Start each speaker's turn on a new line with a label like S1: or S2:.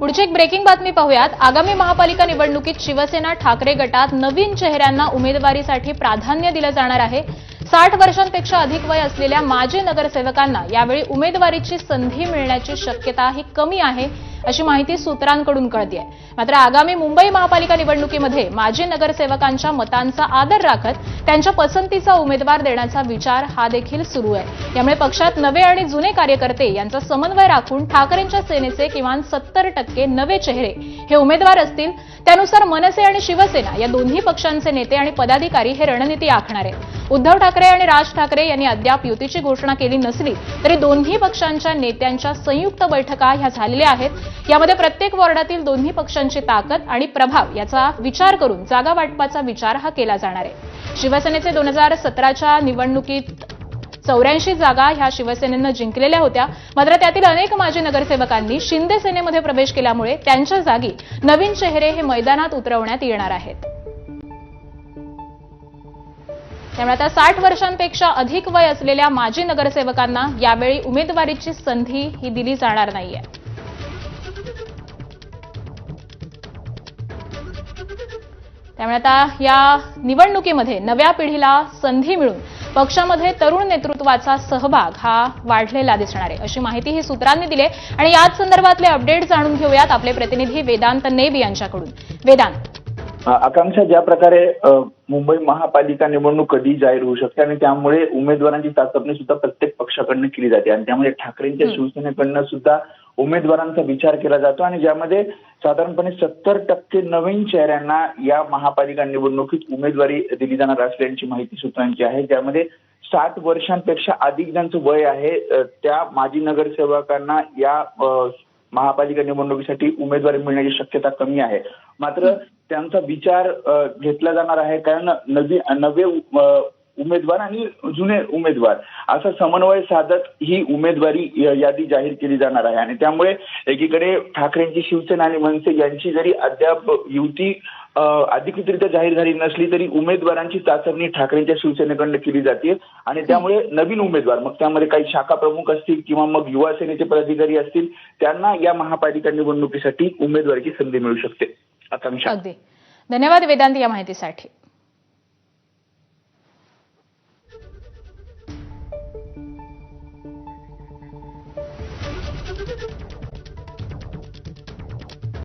S1: पुढची एक ब्रेकिंग बातमी पाहूयात. आगामी महापालिका निवडणुकीत शिवसेना ठाकरे गटात नवीन चेहऱ्यांना उमेदवारीसाठी प्राधान्य दिलं जाणार आहे. साठ वर्षांपेक्षा अधिक वय असलेल्या माजी नगरसेवकांना यावेळी उमेदवारीची संधी मिळण्याची शक्यता ही कमी आहे. अशी माहिती सूत्रांकडून कळते मात्र आगामी मुंबई महापालिका निवडणुकीमध्ये माजी नगरसेवकांच्या मतांचा आदर राखत त्यांच्या पसंतीचा उमेदवार देण्याचा विचार हा देखील सुरू आहे. यामुळे पक्षात नवे आणि जुने कार्यकर्ते यांचा समन्वय राखून ठाकरेंच्या सेनेचे किमान सत्तर टक्के नवे चेहरे हे उमेदवार असतील त्यानुसार मनसे आणि शिवसेना या दोन्ही पक्षांचे नेते आणि पदाधिकारी हे रणनीती आखणार आहेत. उद्धव ठाकरे आणि राज ठाकरे यांनी अद्याप युतीची घोषणा केली नसली तरी दोन्ही पक्षांच्या नेत्यांच्या संयुक्त बैठका ह्या झालेल्या आहेत. यामध्ये प्रत्येक वॉर्डातील दोन्ही पक्षांची ताकद आणि प्रभाव याचा विचार करून जागा वाटपाचा विचार हा केला जाणार आहे. शिवसेनेचे दोन हजार सतराच्या निवडणुकीत चौऱ्याऐंशी जागा ह्या शिवसेनेनं जिंकलेल्या होत्या. मात्र त्यातील अनेक माजी नगरसेवकांनी शिंदे सेनेमध्ये प्रवेश केल्यामुळे त्यांच्या जागी नवीन चेहरे हे मैदानात उतरवण्यात येणार आहेत. त्यामुळे आता साठ वर्षांपेक्षा अधिक वय असलेल्या माजी नगरसेवकांना यावेळी उमेदवारीची संधी ही दिली जाणार नाहीये. त्यामुळे आता या निवडणुकीमध्ये नव्या पिढीला संधी मिळून पक्षामध्ये तरुण नेतृत्वाचा सहभाग हा वाढलेला दिसणार आहे अशी माहिती ही सूत्रांनी दिली. आणि याच संदर्भातले अपडेट जाणून घेऊयात आपले प्रतिनिधी वेदांत नेब यांच्याकडून वेदांत
S2: आकांक्षा ज्या प्रकारे मुंबई महापालिका निवडणूक कधी जाहीर होऊ शकते आणि त्यामुळे उमेदवारांची चाचपणी सुद्धा प्रत्येक पक्षाकडनं केली जाते आणि त्यामुळे ठाकरेंच्या. शिवसेनेकडनं सुद्धा उमेदवारांचा विचार केला जातो आणि ज्यामध्ये साधारणपणे सत्तर टक्के नवीन चेहऱ्यांना या महापालिका निवडणुकीत उमेदवारी दिली जाणार असल्याची माहिती सूत्रांची आहे. ज्यामध्ये सात वर्षांपेक्षा अधिक ज्यांचं वय आहे त्या माजी नगरसेवकांना या महापालिका निवडणुकीसाठी उमेदवारी मिळण्याची शक्यता कमी आहे. मात्र त्यांचा विचार घेतला जाणार आहे. कारण नवी नवे उमेदवार आणि जुने उमेदवार. असा समन्वय साधत ही उमेदवारी यादी जाहीर केली जाणार आहे. आणि त्यामुळे एकीकडे ठाकरेंची शिवसेना आणि मनसे यांची जरी अद्याप युती अधिकृतरित्या जाहीर झाली नसली तरी उमेदवारांची चाचणी ठाकरेंच्या शिवसेनेकडनं केली जाते. आणि त्यामुळे नवीन उमेदवार मग त्यामध्ये काही शाखा प्रमुख असतील किंवा मग युवा सेनेचे पदाधिकारी असतील त्यांना या महापालिका निवडणुकीसाठी उमेदवारीची संधी मिळू शकते. आकांक्षा.
S1: धन्यवाद वेदांत या माहितीसाठी.